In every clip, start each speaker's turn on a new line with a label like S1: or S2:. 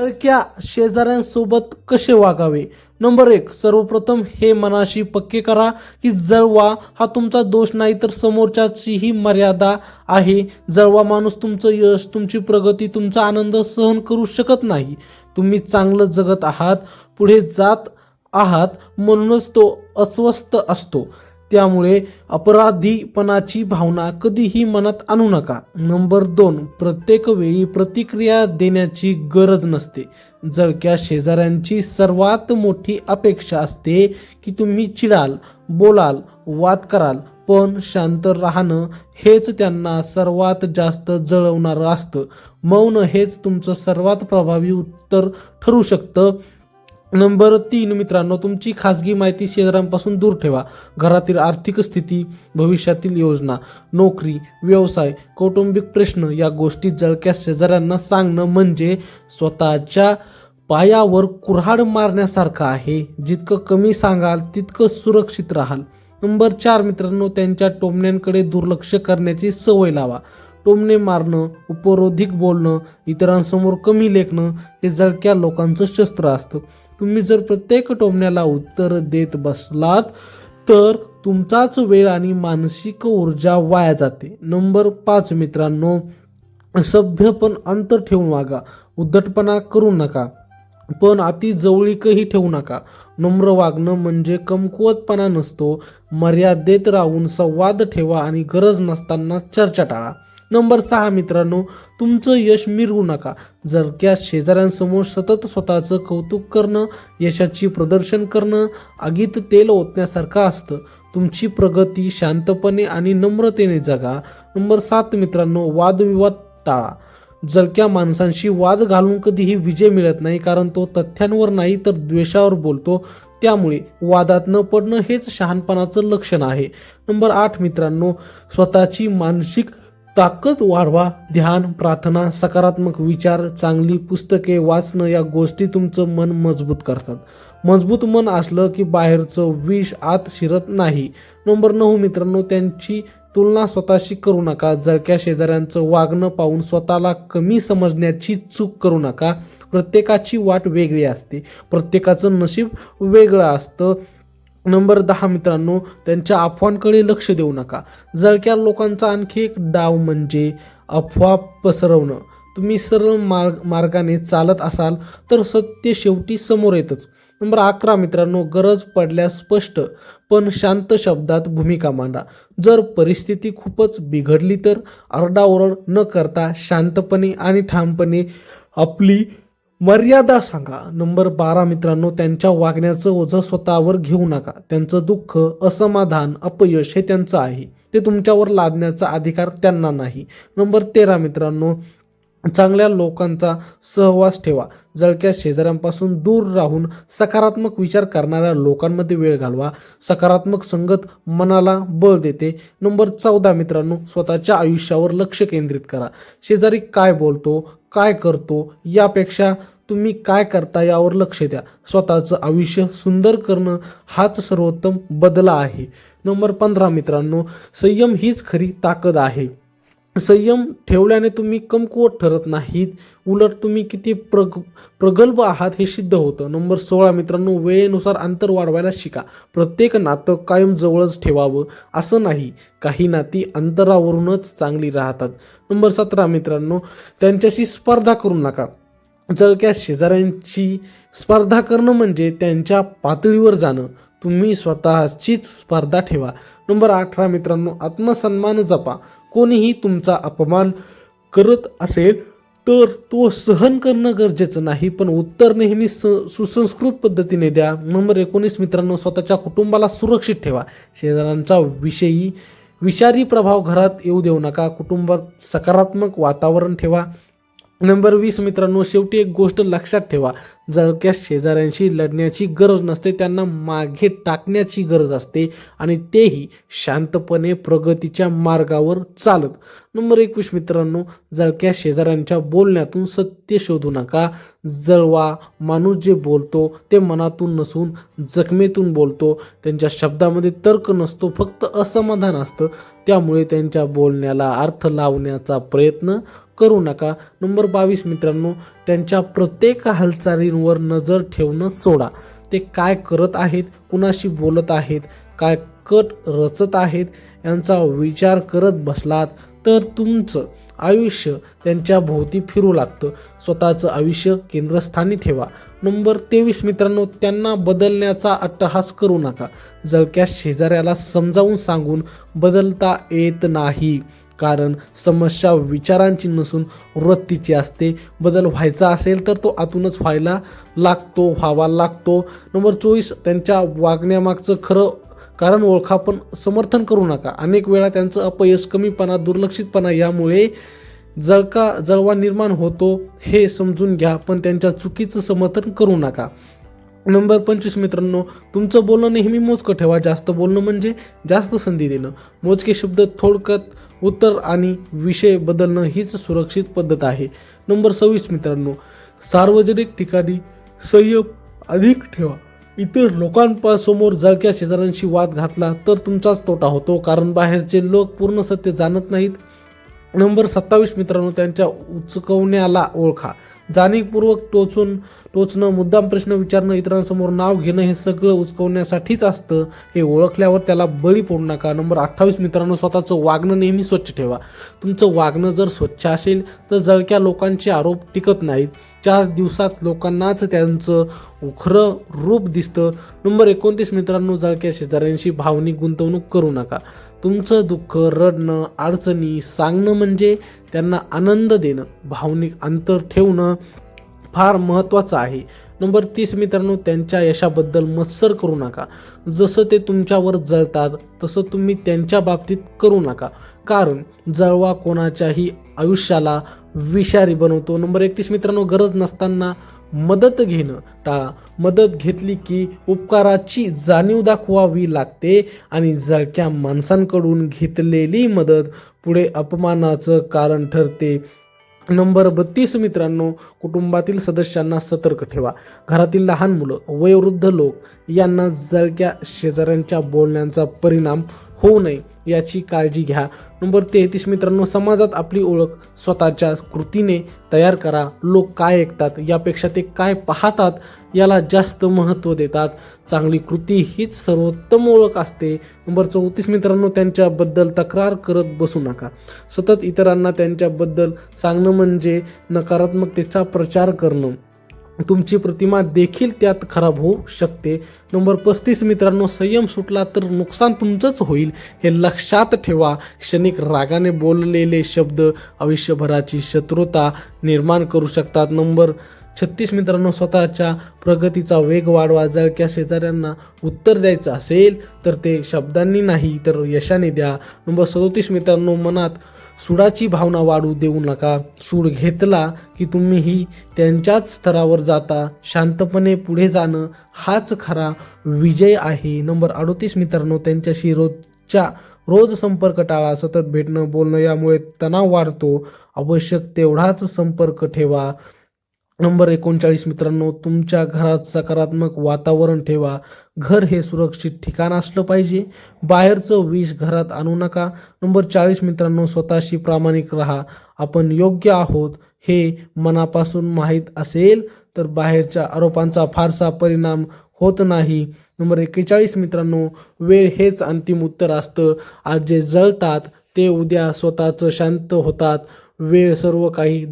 S1: जळक्या शेजाऱ्यांसोबत कसे वागावे? नंबर एक सर्वप्रथम हे मनाशी पक्के करा की जळवा हा तुमचा दोष नाही तर समोरच्याचीही मर्यादा आहे. जळवा माणूस तुमचं यश तुमची प्रगती तुमचा आनंद सहन करू शकत नाही. तुम्ही चांगलं जगत आहात पुढे जात आहात म्हणूनच तो अस्वस्थ असतो. त्यामुळे अपराधीपणाची भावना कधीही मनात आणू नका. नंबर दोन प्रत्येक वेळी प्रतिक्रिया देण्याची गरज नसते. जळक्या शेजाऱ्यांची सर्वात मोठी अपेक्षा असते की तुम्ही चिडाल बोलाल वाद कराल पण शांत राहणं हेच त्यांना सर्वात जास्त जळवणारं असतं. मौन हेच तुमचं सर्वात प्रभावी उत्तर ठरू शकतं. नंबर तीन मित्रांनो तुमची खाजगी माहिती शेजाऱ्यांपासून दूर ठेवा. घरातील आर्थिक स्थिती भविष्यातील योजना नोकरी व्यवसाय कौटुंबिक प्रश्न या गोष्टी जळक्या शेजाऱ्यांना सांगणं म्हणजे स्वतःच्या पायावर कुऱ्हाड मारण्यासारखं आहे. जितकं कमी सांगाल तितकं सुरक्षित राहाल. नंबर चार मित्रांनो त्यांच्या टोमण्यांकडे दुर्लक्ष करण्याची सवय लावा. टोमणे मारणं उपरोधिक बोलणं इतरांसमोर कमी लेखणं हे जळक्या लोकांचं शस्त्र असतं. तुम्ही जर प्रत्येक टोमण्याला उत्तर देत बसलात तर तुमचाच वेळ आणि मानसिक ऊर्जा वाया जाते. नंबर पाच मित्रांनो सभ्य पण अंतर ठेवून वागा. उद्धटपणा करू नका पण अति जवळीकही ठेवू नका. नम्र वागणं म्हणजे कमकुवतपणा नसतो. मर्यादेत राहून संवाद ठेवा आणि गरज नसताना चर्चा टाळा. नंबर सहा मित्रांनो तुमचं यश मिरवू नका. जर त्या शेजाऱ्यांसमोर सतत स्वतःचं कौतुक करणं यशाची प्रदर्शन करणं आगीत तेल ओतण्यासारखं असतं तुमची प्रगती शांतपणे आणि नम्रतेने जगा. नंबर सात मित्रांनो वादविवाद टाळा. जलक्या माणसांशी वाद घालून कधीही विजय मिळत नाही कारण तो तथ्यांवर नाही तर द्वेषावर बोलतो. त्यामुळे वादात न पडणं हेच शहाणपणाचं लक्षण आहे. नंबर आठ मित्रांनो स्वतःची मानसिक ताकद वाढवा ध्यान प्रार्थना सकारात्मक विचार चांगली पुस्तके वाचणं या गोष्टी तुमचं मन मजबूत करतात. मजबूत मन असलं की बाहेरचं विष आत शिरत नाही. नंबर नऊ मित्रांनो त्यांची तुलना स्वतःशी करू नका. जळक्या शेजाऱ्यांचं वागणं पाहून स्वतःला कमी समजण्याची चूक करू नका. प्रत्येकाची वाट वेगळी असते. प्रत्येकाचं नशीब वेगळं असतं. नंबर दहा मित्रांनो त्यांच्या अफवांकडे लक्ष देऊ नका. जळक्या लोकांचा आणखी एक डाव म्हणजे अफवा पसरवणं. तुम्ही सरळ मार्ग मार्गाने चालत असाल तर सत्य शेवटी समोर येतच. नंबर अकरा मित्रांनो गरज पडल्यास स्पष्ट पण शांत शब्दात भूमिका मांडा. जर परिस्थिती खूपच बिघडली तर आरडाओरड न करता शांतपणे आणि ठामपणे आपली मर्यादा सांगा. नंबर बारा मित्रांनो त्यांच्या वागण्याचं ओझं स्वतःवर घेऊ नका. त्यांचं दुःख असमाधान अपयश हे त्यांचं आहे. ते तुमच्यावर लादण्याचा अधिकार त्यांना नाही. नंबर तेरा मित्रांनो चांगल्या लोकांचा सहवास ठेवा. जळक्या शेजाऱ्यांपासून दूर राहून सकारात्मक विचार करणाऱ्या लोकांमध्ये वेळ घालवा. सकारात्मक संगत मनाला बळ देते. नंबर चौदा मित्रांनो स्वतःच्या आयुष्यावर लक्ष केंद्रित करा. शेजारी काय बोलतो काय करतो यापेक्षा तुम्ही काय करता यावर लक्ष द्या. स्वतःचं आयुष्य सुंदर करणं हाच सर्वोत्तम बदला आहे. नंबर पंधरा मित्रांनो संयम हीच खरी ताकद आहे. संयम ठेवल्याने तुम्ही कमकुवत ठरत नाहीत. उलट तुम्ही किती प्रग प्रगल्भ आहात हे सिद्ध होतं. नंबर सोळा मित्रांनो वेळेनुसार अंतर वाढवायला शिका. प्रत्येक नातं कायम जवळच ठेवावं असं नाही. काही नाती अंतरावरूनच चांगली राहतात. नंबर सतरा मित्रांनो त्यांच्याशी स्पर्धा करू नका. जळक्या शेजाऱ्यांची स्पर्धा करणं म्हणजे त्यांच्या पातळीवर जाणं. तुम्ही स्वतःचीच स्पर्धा ठेवा. नंबर अठरा मित्रांनो आत्मसन्मान जपा. कोणीही तुमचा अपमान करत असेल तर तो सहन करणं गरजेचं नाही पण उत्तर नेहमी स सुसंस्कृत पद्धतीने द्या. नंबर एकोणीस मित्रांनो स्वतःच्या कुटुंबाला सुरक्षित ठेवा. शेजाऱ्यांचा विषयी विषारी प्रभाव घरात येऊ देऊ नका. कुटुंबात सकारात्मक वातावरण ठेवा. नंबर वीस मित्रांनो शेवटी एक गोष्ट लक्षात ठेवा. जळक्या शेजाऱ्यांशी लढण्याची गरज नसते त्यांना मागे टाकण्याची गरज असते आणि तेही शांतपणे प्रगतीच्या मार्गावर चालत. नंबर एकवीस मित्रांनो जळक्या शेजाऱ्यांच्या बोलण्यातून सत्य शोधू नका. जळवा माणूस जे बोलतो ते मनातून नसून जखमेतून बोलतो. त्यांच्या शब्दामध्ये तर्क नसतो फक्त असमाधान असतं. त्यामुळे त्यांच्या बोलण्याला अर्थ लावण्याचा प्रयत्न करू नका. नंबर बावीस मित्रांनो त्यांच्या प्रत्येक हालचाली हालचालींवर नजर ठेवणं सोडा. ते काय करत आहेत कुणाशी बोलत आहेत काय कट रचत आहेत यांचा विचार करत बसलात तर तुमचं आयुष्य त्यांच्या भोवती फिरू लागतं. स्वतःचं आयुष्य केंद्रस्थानी ठेवा. नंबर तेवीस मित्रांनो त्यांना बदलण्याचा अट्टहास करू नका. जळक्या शेजाऱ्याला समजावून सांगून बदलता येत नाही. कारण समस्या विचारांची नसून वृत्तीची असते. बदल व्हायचा असेल तर तो आतूनच व्हायला लागतो व्हावा लागतो. नंबर चोवीस त्यांच्या वागण्यामागचं खरं कारण ओळखा पण समर्थन करू नका. अनेक वेळा त्यांचं अपयश कमीपणा दुर्लक्षितपणा यामुळे जळका जळवा निर्माण होतो. हे समजून घ्या पण त्यांच्या चुकीचं समर्थन करू नका. नंबर पंचवीस मित्रांनो तुमचं बोलणं नेहमी मोजकं ठेवा. जास्त बोलणं म्हणजे जास्त संधी देणं. मोजके शब्द थोडक्यात उत्तर आणि विषय बदलणं हीच सुरक्षित पद्धत आहे. नंबर सव्वीस मित्रांनो सार्वजनिक ठिकाणी संयम अधिक ठेवा. इतर लोकांपासमोर जळक्या शेजाऱ्यांशी वाद घातला तर तुमचाच तोटा होतो कारण बाहेरचे लोक पूर्ण सत्य जाणत नाहीत. नंबर सत्तावीस मित्रांनो त्यांच्या उचकवण्याला ओळखा. जाणीवपूर्वक टोचून टोचणं मुद्दाम प्रश्न विचारणं इतरांसमोर नाव घेणं हे सगळं उचकवण्यासाठीच असतं हे ओळखल्यावर त्याला बळी पडू नका. नंबर अठ्ठावीस मित्रांनो स्वतःचं वागणं नेहमी स्वच्छ ठेवा. तुमचं वागणं जर स्वच्छ असेल तर जळक्या लोकांचे आरोप टिकत नाहीत. चार दिवसात लोकांनाच त्यांचं उखरं रूप दिसतं. नंबर एकोणतीस मित्रांनो जळक्या शेजाऱ्यांशी भावनिक गुंतवणूक करू नका. तुमचं दुःख रडणं अडचणी सांगणं म्हणजे त्यांना आनंद देणं भावनिक अंतर ठेवणं फार महत्त्वाचं आहे. नंबर तीस मित्रांनो त्यांच्या यशाबद्दल मत्सर करू नका. जसं ते तुमच्यावर जळतात तसं तुम्ही त्यांच्या बाबतीत करू नका. कारण जळवा कोणाच्याही आयुष्याला विषारी बनवतो. नंबर एकतीस मित्रांनो गरज नसताना मदत घेणं. टाळा मदत घेतली की उपकाराची जाणीव दाखवावी लागते आणि जळक्या माणसांकडून घेतलेली मदत पुढे अपमानाचं कारण ठरते. नंबर बत्तीस मित्रांनो कुटुंबातील सदस्यांना सतर्क ठेवा. घरातील लहान मुलं वयोवृद्ध लोक यांना जळक्या शेजाऱ्यांच्या बोलण्यांचा परिणाम होऊ नये याची काळजी घ्या. नंबर तेहतीस मित्रांनो समाजात आपली ओळख स्वतःच्या कृतीने तयार करा. लोक काय ऐकतात यापेक्षा ते काय पाहतात याला जास्त महत्त्व देतात. चांगली कृती हीच सर्वोत्तम ओळख असते. नंबर चौतीस मित्रांनो त्यांच्याबद्दल तक्रार करत बसू नका. सतत इतरांना त्यांच्याबद्दल सांगणं म्हणजे नकारात्मकतेचा प्रचार करणं. तुमची प्रतिमा देखील त्यात खराब होऊ शकते. नंबर पस्तीस मित्रांनो संयम सुटला तर नुकसान तुमचंच होईल हे लक्षात ठेवा. क्षणिक रागाने बोललेले शब्द आयुष्यभराची शत्रुता निर्माण करू शकतात. नंबर छत्तीस मित्रांनो स्वतःच्या प्रगतीचा वेग वाढवा. जळक्या शेजाऱ्यांना उत्तर द्यायचं असेल तर ते शब्दांनी नाही तर यशाने द्या. नंबर सदोतीस मित्रांनो मनात सुडाची भावना वाढू देऊ नका. सूड घेतला की तुम्हीही त्यांच्याच स्तरावर जाता. शांतपणे पुढे जाणं हाच खरा विजय आहे. नंबर अडोतीस मित्रांनो त्यांच्याशी रोजच्या रोज संपर्क टाळा. सतत भेटणं बोलणं यामुळे तणाव वाढतो. आवश्यक तेवढाच संपर्क ठेवा. नंबर एकोणचाळीस मित्रांनो तुमच्या घरात सकारात्मक वातावरण ठेवा. घर हे सुरक्षित ठिकाण असलं पाहिजे. बाहेरचं विष घरात आणू नका. नंबर चाळीस मित्रांनो स्वतःशी प्रामाणिक राहा. आपण योग्य आहोत हे मनापासून माहीत असेल तर बाहेरच्या आरोपांचा फारसा परिणाम होत नाही. नंबर एक्केचाळीस मित्रांनो वेळ हेच अंतिम उत्तर असतं. आज जे जळतात ते उद्या स्वतःचं शांत होतात. वेळ सर्व काही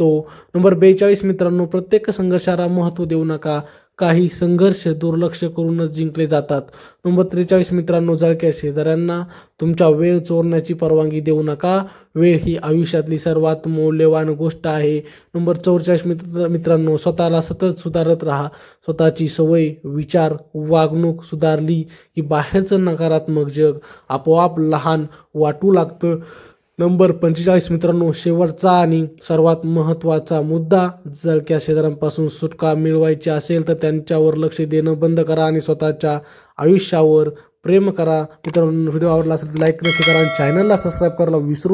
S1: दाखवतो नंबर बेचाळीस मित्रांनो प्रत्येक संघर्षाला महत्त्व देऊ नका. काही संघर्ष दुर्लक्ष करूनच जिंकले जातात. नंबर त्रेचाळीस मित्रांनो जळक्या शेजाऱ्यांना तुमचा वेळ चोरण्याची परवानगी देऊ नका. वेळ ही आयुष्यातली सर्वात मौल्यवान गोष्ट आहे. नंबर चौवेचाळीस मित्र मित्रांनो स्वतःला सतत सुधारत राहा. स्वतःची सवय विचार वागणूक सुधारली की बाहेरचं नकारात्मक जग आपोआप लहान वाटू लागतं. नंबर पंचेचाळीस मित्रांनो शेवटचा आणि सर्वात महत्त्वाचा मुद्दा. जळक्या शेजाऱ्यांपासून सुटका मिळवायची असेल तर त्यांच्यावर लक्ष देणं बंद करा आणि स्वतःच्या आयुष्यावर प्रेम करा. मित्रांनो व्हिडिओ आवडला असेल तर लाईक नक्की करा आणि चॅनलला सबस्क्राईब करायला विसरू